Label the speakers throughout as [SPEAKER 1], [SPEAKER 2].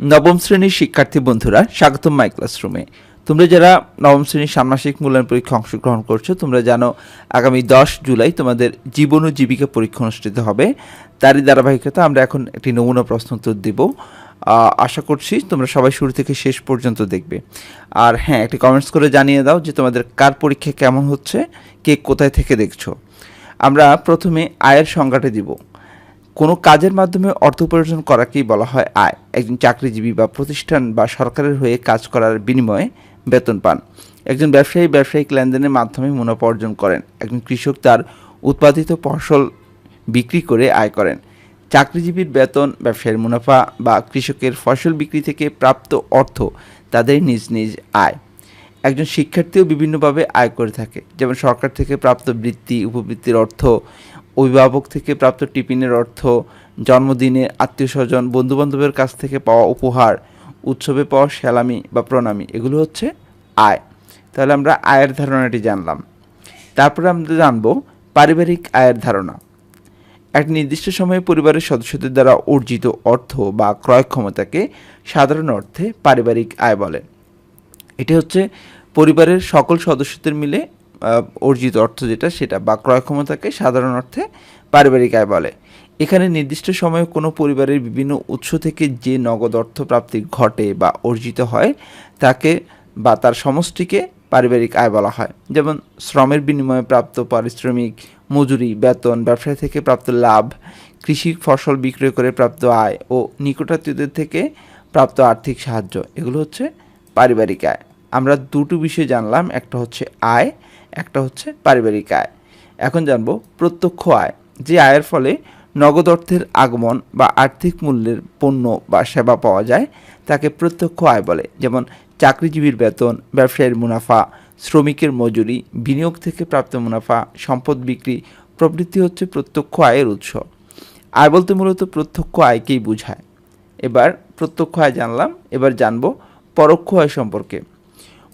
[SPEAKER 1] নবম শ্রেণির শিক্ষার্থী বন্ধুরা, স্বাগতম মাই ক্লাসরুমে তোমরা যারা নবম শ্রেণির ষান্মাসিক মূল্যায়ন পরীক্ষা অংশগ্রহণ করছ, তোমরা জানো আগামী দশ জুলাই তোমাদের জীবন ও জীবিকা পরীক্ষা অনুষ্ঠিত হবে। তারই ধারাবাহিকতা আমরা এখন একটি নমুনা প্রশ্ন উত্তর দেব। আশা করছি তোমরা সবাই শুরু থেকে শেষ পর্যন্ত দেখবে। আর হ্যাঁ একটি কমেন্টস করে জানিয়ে দাও যে তোমাদের কার পরীক্ষা কেমন হচ্ছে, কে কোথায় থেকে দেখছ। আমরা প্রথমে আয়ের সংজ্ঞাটা দিব। কোনো কাজের মাধ্যমে অর্থ উপার্জন করাকেই বলা হয় আয়। একজন চাকরিজীবী বা প্রতিষ্ঠান বা সরকারের হয়ে কাজ করার বিনিময়ে বেতন পান। একজন ব্যবসায়ী ব্যবসায়িক লেনদেনের মাধ্যমে মুনাফা অর্জন করেন। একজন কৃষক তার উৎপাদিত ফসল বিক্রি করে আয় করেন। চাকরিজীবীর বেতন, ব্যবসায়ীর মুনাফা বা কৃষকের ফসল বিক্রি থেকে প্রাপ্ত অর্থ তাদের নিজ নিজ আয়। একজন শিক্ষার্থীও বিভিন্নভাবে আয় করে থাকে। যেমন সরকার থেকে প্রাপ্ত বৃত্তি, উপবৃত্তির অর্থ অভিভাবক থেকে প্রাপ্ত টিফিনের অর্থ জন্মদিনে আত্মীয় স্বজন বন্ধুবান্ধবের কাছ থেকে পাওয়া উপহার, উৎসবে পাওয়া সেলামি বা প্রণামী, এগুলো হচ্ছে আয়। তাহলে আমরা আয়ের ধারণাটি জানলাম। তারপরে আমরা জানব পারিবারিক আয়ের ধারণা। এক নির্দিষ্ট সময়ে পরিবারের সদস্যদের দ্বারা অর্জিত অর্থ বা ক্রয় ক্ষমতাকে সাধারণ অর্থে পারিবারিক আয় বলে। এটি হচ্ছে পরিবারের সকল সদস্যদের মিলে অর্জিত অর্থ যেটা, সেটা বা ক্রয় ক্ষমতাকে সাধারণ অর্থে পারিবারিক আয় বলে। এখানে নির্দিষ্ট সময়ে কোনো পরিবারের বিভিন্ন উৎস থেকে যে নগদ অর্থ প্রাপ্তি ঘটে বা অর্জিত হয়, তাকে বা তার সমষ্টিকে পারিবারিক আয় বলা হয়। যেমন শ্রমের বিনিময়ে প্রাপ্ত পারিশ্রমিক, মজুরি, বেতন, ব্যবসা থেকে প্রাপ্ত লাভ, কৃষি ফসল বিক্রয় করে প্রাপ্ত আয় ও নিকটাত্মীয়দের থেকে প্রাপ্ত আর্থিক সাহায্য। এগুলো হচ্ছে পারিবারিক আয়। আমরা দুটো বিষয় জানলাম, একটা হচ্ছে আয়, একটা হচ্ছে পারিবারিক আয়। এখন জানব প্রত্যক্ষ আয়, যে আয়ের ফলে নগদ অর্থের আগমন বা আর্থিক মূল্যের পণ্য বা সেবা পাওয়া যায়, তাকে প্রত্যক্ষ আয় বলে। যেমন চাকরিজীবীর বেতন, ব্যবসায়ীর মুনাফা, শ্রমিকের মজুরি, বিনিয়োগ থেকে প্রাপ্ত মুনাফা, সম্পদ বিক্রি, প্রভৃতি হচ্ছে প্রত্যক্ষ আয়ের উৎস। আয় বলতে মূলত প্রত্যক্ষ আয়কেই বোঝায়। এবার প্রত্যক্ষ আয় জানলাম, এবার জানব পরোক্ষ আয় সম্পর্কে।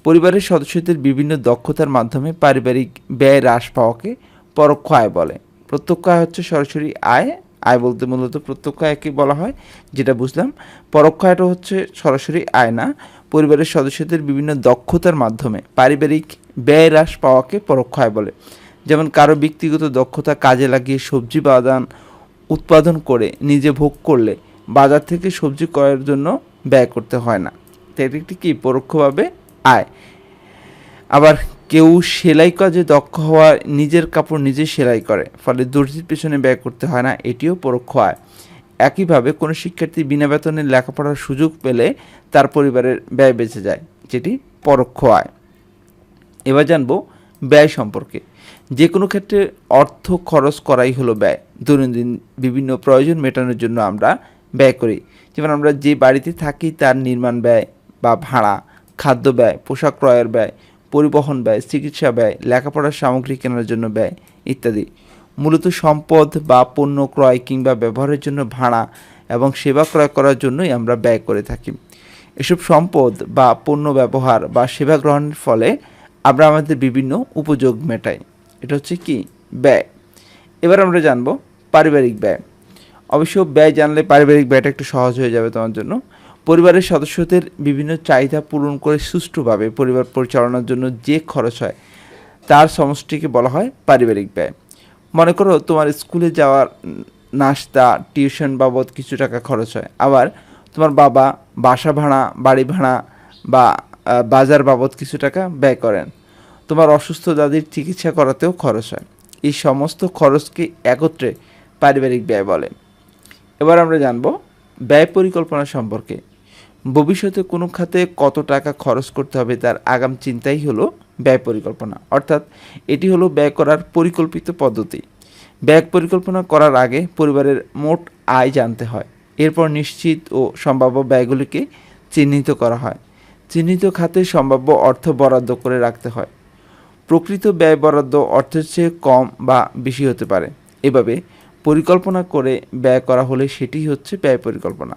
[SPEAKER 1] পরিবারের সদস্যদের বিভিন্ন দক্ষতার মাধ্যমে পারিবারিক ব্যয় হ্রাস পাওয়াকে পরোক্ষ আয় বলে। প্রত্যক্ষ আয় হচ্ছে সরাসরি আয়। আয় বলতে মূলত প্রত্যক্ষ আয়কে বলা হয়, যেটা বুঝলাম। পরোক্ষ আয়টা হচ্ছে সরাসরি আয় না। পরিবারের সদস্যদের বিভিন্ন দক্ষতার মাধ্যমে পারিবারিক ব্যয় হ্রাস পাওয়াকে পরোক্ষ আয় বলে। যেমন কারও ব্যক্তিগত দক্ষতা কাজে লাগিয়ে সবজি বাদান উৎপাদন করে নিজে ভোগ করলে বাজার থেকে সবজি ক্রয়ের জন্য ব্যয় করতে হয় না। তো এটি একটি কি? পরোক্ষভাবে আয়। আবার কেউ সেলাই কাজে দক্ষ হওয়া নিজের কাপড় নিজে সেলাই করে, ফলে দর্জির পেছনে ব্যয় করতে হয় না, এটিও পরোক্ষ আয়। একইভাবে কোনো শিক্ষার্থী বিনা বেতনে লেখাপড়ার সুযোগ পেলে তার পরিবারের ব্যয় বেঁচে যায়, যেটি পরোক্ষ আয়। এবার জানব ব্যয় সম্পর্কে। যে কোনো ক্ষেত্রে অর্থ খরচ করাই হলো ব্যয়। দৈনন্দিন বিভিন্ন প্রয়োজন মেটানোর জন্য আমরা ব্যয় করি। যেমন আমরা যে বাড়িতে থাকি তার নির্মাণ ব্যয় বা ভাড়া খাদ্য ব্যয়, পোশাক ক্রয়ের ব্যয়, পরিবহন ব্যয়, চিকিৎসা ব্যয়, লেখাপড়ার সামগ্রী কেনার জন্য ব্যয় ইত্যাদি। মূলত সম্পদ বা পণ্য ক্রয় কিংবা ব্যবহারের জন্য ভাড়া এবং সেবা ক্রয় করার জন্যই আমরা ব্যয় করে থাকি। এসব সম্পদ বা পণ্য ব্যবহার বা সেবা গ্রহণের ফলে আমরা আমাদের বিভিন্ন উপযোগ মেটাই। এটা হচ্ছে কি? ব্যয়। এবার আমরা জানব পারিবারিক ব্যয়। অবশ্য ব্যয় জানলে পারিবারিক ব্যয়টা একটু সহজ হয়ে যাবে তোমার জন্য। পরিবারের সদস্যদের বিভিন্ন চাহিদা পূরণ করে সুষ্ঠুভাবে পরিবার পরিচালনার জন্য যে খরচ হয়, তার সমষ্টিকে বলা হয় পারিবারিক ব্যয়। মনে করো তোমার স্কুলে যাওয়ার নাস্তা, টিউশন বাবদ কিছু টাকা খরচ হয়। আবার তোমার বাবা বাসা ভাড়া, বাড়ি ভাড়া বা বাজার বাবদ কিছু টাকা ব্যয় করেন। তোমার অসুস্থ দাদির চিকিৎসা করাতেও খরচ হয়। এই সমস্ত খরচকে একত্রে পারিবারিক ব্যয় বলে। এবার আমরা জানব ব্যয় পরিকল্পনা সম্পর্কে। ভবিষ্যতে কোনো খাতে কত টাকা খরচ করতে হবে তার আগাম চিন্তাই হলো ব্যয় পরিকল্পনা। অর্থাৎ এটি হলো ব্যয় করার পরিকল্পিত পদ্ধতি। ব্যয় পরিকল্পনা করার আগে পরিবারের মোট আয় জানতে হয়। এরপর নিশ্চিত ও সম্ভাব্য ব্যয়গুলিকে চিহ্নিত করা হয়। চিহ্নিত খাতে সম্ভাব্য অর্থ বরাদ্দ করে রাখতে হয়। প্রকৃত ব্যয় বরাদ্দ অর্থের চেয়ে কম বা বেশি হতে পারে। এভাবে পরিকল্পনা করে ব্যয় করা হলে সেটি হচ্ছে ব্যয় পরিকল্পনা।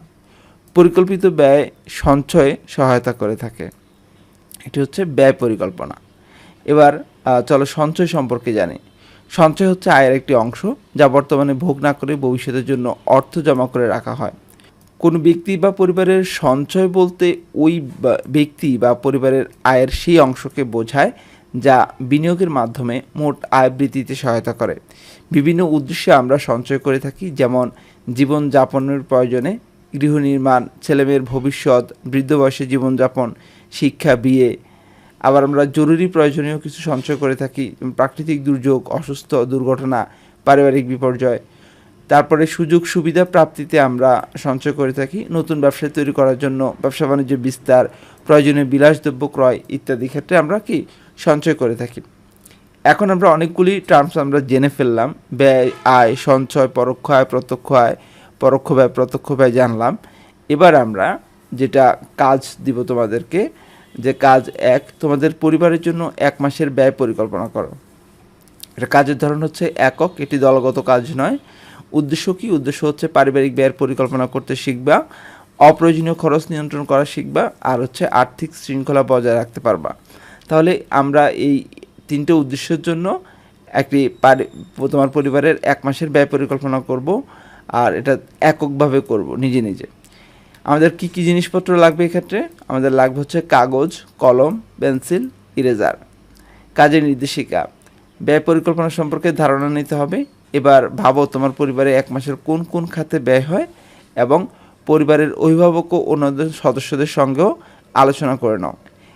[SPEAKER 1] পরিকল্পিত ব্যয় সঞ্চয়ে সহায়তা করে থাকে। এটি হচ্ছে ব্যয় পরিকল্পনা। এবার চলো সঞ্চয় সম্পর্কে জানি। সঞ্চয় হচ্ছে আয়ের একটি অংশ যা বর্তমানে ভোগ না করে ভবিষ্যতের জন্য অর্থ জমা করে রাখা হয়। কোনো ব্যক্তি বা পরিবারের সঞ্চয় বলতে ওই ব্যক্তি বা পরিবারের আয়ের সেই অংশকে বোঝায় যা বিনিয়োগের মাধ্যমে মোট আয় বৃদ্ধিতে সহায়তা করে। বিভিন্ন উদ্দেশ্যে আমরা সঞ্চয় করে থাকি, যেমন জীবনযাপনের প্রয়োজনে গৃহ নির্মাণ ছেলেমেয়ের ভবিষ্যৎ, বৃদ্ধ বয়সে জীবনযাপন, শিক্ষা, বিয়ে। আবার আমরা জরুরি প্রয়োজনীয় কিছু সঞ্চয় করে থাকি প্রাকৃতিক দুর্যোগ, অসুস্থ, দুর্ঘটনা, পারিবারিক বিপর্যয়। তারপরে সুযোগ সুবিধা প্রাপ্তিতে আমরা সঞ্চয় করে থাকি নতুন ব্যবসা তৈরি করার জন্য, ব্যবসা বাণিজ্য বিস্তার, প্রয়োজনীয় বিলাসদ্রব্য ক্রয় ইত্যাদি ক্ষেত্রে আমরা কি সঞ্চয় করে থাকি। এখন আমরা অনেকগুলি টার্মস আমরা জেনে ফেললাম। ব্যয়, আয়, সঞ্চয়, পরোক্ষ আয়, প্রত্যক্ষ আয় পরোক্ষ ব্যয় প্রত্যক্ষ ব্যয় জানলাম। এবার আমরা যেটা কাজ দিব তোমাদেরকে, যে কাজ এক, তোমাদের পরিবারের জন্য এক মাসের ব্যয় পরিকল্পনা করো। এটা কাজের ধরন হচ্ছে একক, এটি দলগত কাজ নয়। উদ্দেশ্য কি? উদ্দেশ্য হচ্ছে পারিবারিক ব্যয়ের পরিকল্পনা করতে শিখবা, অপ্রয়োজনীয় খরচ নিয়ন্ত্রণ করা শিখবা, আর হচ্ছে আর্থিক শৃঙ্খলা বজায় রাখতে পারবা। তাহলে আমরা এই তিনটে উদ্দেশ্যের জন্য একটি তোমার পরিবারের এক মাসের ব্যয় পরিকল্পনা করব। আর এটা এককভাবে করব নিজে নিজে। আমাদের কি কি জিনিসপত্র লাগবে এক্ষেত্রে? আমাদের লাগবে হচ্ছে কাগজ, কলম, পেন্সিল, ইরেজার। কাজের নির্দেশিকা। ব্যয় পরিকল্পনা সম্পর্কে ধারণা নিতে হবে। এবার ভাবো তোমার পরিবারে এক মাসের কোন কোন খাতে ব্যয় হয় এবং পরিবারের অভিভাবক ও অন্যদের সদস্যদের সঙ্গেও আলোচনা করে নাও।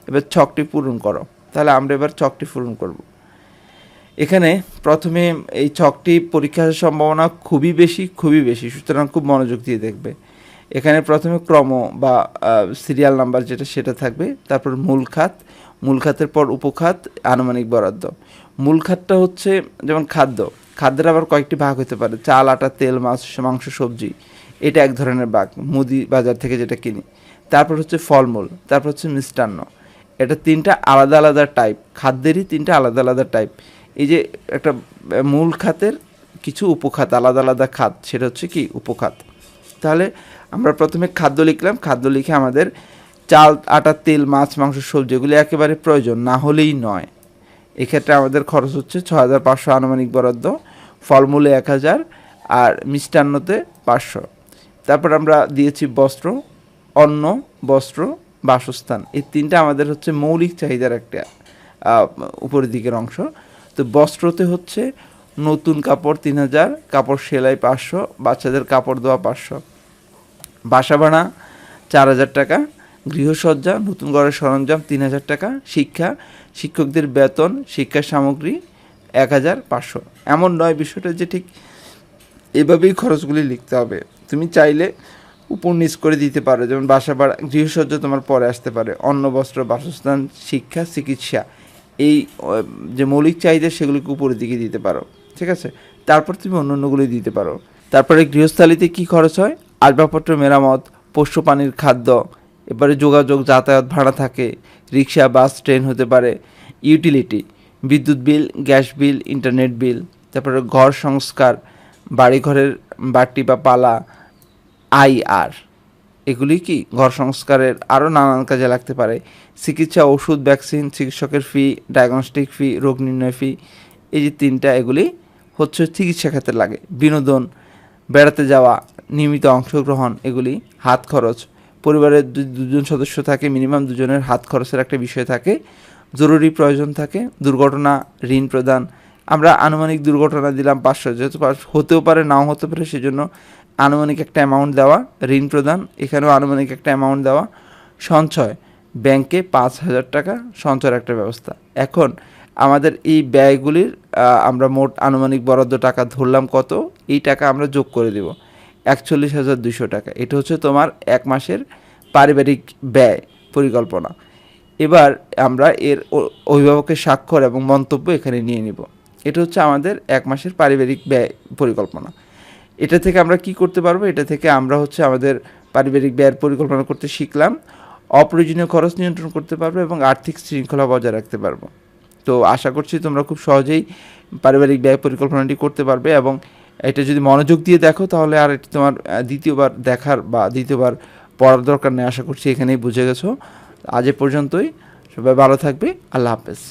[SPEAKER 1] এবার ছকটি পূরণ করো। তাহলে আমরা এবার ছকটি পূরণ করব। এখানে প্রথমে এই ছকটি পরীক্ষার সম্ভাবনা খুবই বেশি খুবই বেশি। সুতরাং খুব মনোযোগ দিয়ে দেখবে। এখানে প্রথমে ক্রম বা সিরিয়াল নাম্বার যেটা সেটা থাকবে। তারপর মূল খাত, মূল খাতের পর উপখাত, আনুমানিক বরাদ্দ। মূল খাতটা হচ্ছে যেমন খাদ্য। খাদ্যের আবার কয়েকটি ভাগ হতে পারে। চাল, আটা, তেল, মাছ, মাংস, সবজি। এটা এক ধরনের ভাগ মুদি বাজার থেকে যেটা কিনি। তারপর হচ্ছে ফলমূল। তারপর হচ্ছে মিষ্টান্ন। এটা তিনটা আলাদা আলাদা টাইপ খাদ্যেরই তিনটা আলাদা আলাদা টাইপ এই যে একটা মূল খাতের কিছু উপখাত, আলাদা আলাদা খাত, সেটা হচ্ছে কি? উপখাত। তাহলে আমরা প্রথমে খাদ্য লিখলাম। খাদ্য লিখে আমাদের চাল, আটা, তেল, মাছ, মাংস, সবজি, এগুলি একেবারে প্রয়োজন, না হলেই নয়। এক্ষেত্রে আমাদের খরচ হচ্ছে ছ হাজার পাঁচশো আনুমানিক বরাদ্দ, ফলমূলে এক হাজার, আর মিষ্টান্নতে পাঁচশো। তারপর আমরা দিয়েছি বস্ত্র, অন্ন, বস্ত্র, বাসস্থান। এই তিনটা আমাদের হচ্ছে মৌলিক চাহিদার একটা উপরের দিকের অংশ। তো বস্ত্রতে হচ্ছে নতুন কাপড় তিন হাজার, কাপড় সেলাই পাঁচশো, বাচ্চাদের কাপড় দেওয়া পাঁচশো। বাসা ভাড়া চার হাজার টাকা, গৃহসজ্জা, নতুন ঘরের সরঞ্জাম তিন হাজার টাকা, শিক্ষা, শিক্ষকদের বেতন, শিক্ষা সামগ্রী এক হাজার পাঁচশো। এমন নয় বিষয়টা যে ঠিক এভাবেই খরচগুলি লিখতে হবে। তুমি চাইলে উপর নিচ করে দিতে পারো, যেমন বাসা ভাড়া, গৃহসজ্জা তোমার পরে আসতে পারে। অন্ন, বস্ত্র, বাসস্থান, শিক্ষা, চিকিৎসা। এই যে মৌলিক চাহিদা সেগুলিকে উপরের দিকে দিতে পারো, ঠিক আছে? তারপর তুমি অন্য অন্যগুলি দিতে পারো। তারপরে গৃহস্থালিতে কি খরচ হয়? আসবাবপত্র, মেরামত পোষ্য পানির খাদ্য, এবারে যোগাযোগ, যাতায়াত, ভাড়া থাকে, রিক্সা, বাস, ট্রেন হতে পারে, ইউটিলিটি, বিদ্যুৎ বিল, গ্যাস বিল, ইন্টারনেট বিল, তারপরে ঘর সংস্কার, বাড়িঘরের বাটি বা পালা, আই আর। এগুলি কি? ঘর সংস্কারের আরও নানান কাজে লাগতে পারে। চিকিৎসা, ওষুধ ভ্যাকসিন চিকিৎসকের ফি ডায়াগনস্টিক ফি রোগ নির্ণয় ফি এই যে তিনটা এগুলি হচ্ছে চিকিৎসা ক্ষেত্রে লাগে। বিনোদন, বেড়াতে যাওয়া, নিয়মিত অংশগ্রহণ, এগুলি হাত খরচ। পরিবারের দুজন সদস্য থাকে মিনিমাম দুজনের হাত খরচের একটা বিষয় থাকে। জরুরি প্রয়োজন থাকে, দুর্ঘটনা, ঋণ প্রদান আমরা আনুমানিক দুর্ঘটনা দিলাম পাঁচশো, যেহেতু হতেও পারে, নাও হতে পারে, সেজন্য আনুমানিক একটা অ্যামাউন্ট দেওয়া, ঋণ প্রদান, এখানেও আনুমানিক একটা অ্যামাউন্ট দেওয়া, সঞ্চয় ব্যাংকে পাঁচ হাজার টাকা সঞ্চয়ের একটা ব্যবস্থা। এখন আমাদের এই ব্যয়গুলির আমরা মোট আনুমানিক বরাদ্দ টাকা ধরলাম কত? এই টাকা আমরা যোগ করে দেব। একচল্লিশ হাজার দুশো টাকা। এটা হচ্ছে তোমার এক মাসের পারিবারিক ব্যয় পরিকল্পনা। এবার আমরা এর অভিভাবকের স্বাক্ষর এবং মন্তব্য এখানে নিয়ে নিব। এটা হচ্ছে আমাদের এক মাসের পারিবারিক ব্যয় পরিকল্পনা। এটা থেকে আমরা কি করতে পারব? এটা থেকে আমরা হচ্ছে আমাদের পারিবারিক ব্যয়ের পরিকল্পনা করতে শিখলাম। অপ্রয়োজনীয় খরচ নিয়ন্ত্রণ করতে পারব এবং আর্থিক শৃঙ্খলা বজায় রাখতে পারব। তো আশা করছি তোমরা খুব সহজেই পারিবারিক ব্যয় পরিকল্পনাটি করতে পারবে এবং এটা যদি মনোযোগ দিয়ে দেখো, তাহলে আর এটি তোমার দ্বিতীয়বার দেখার বা দ্বিতীয়বার পড়ার দরকার নেই। আশা করছি এখানেই বুঝে গেছো। আজ এ পর্যন্তই। সবাই ভালো থাকবে। আল্লাহ হাফেজ।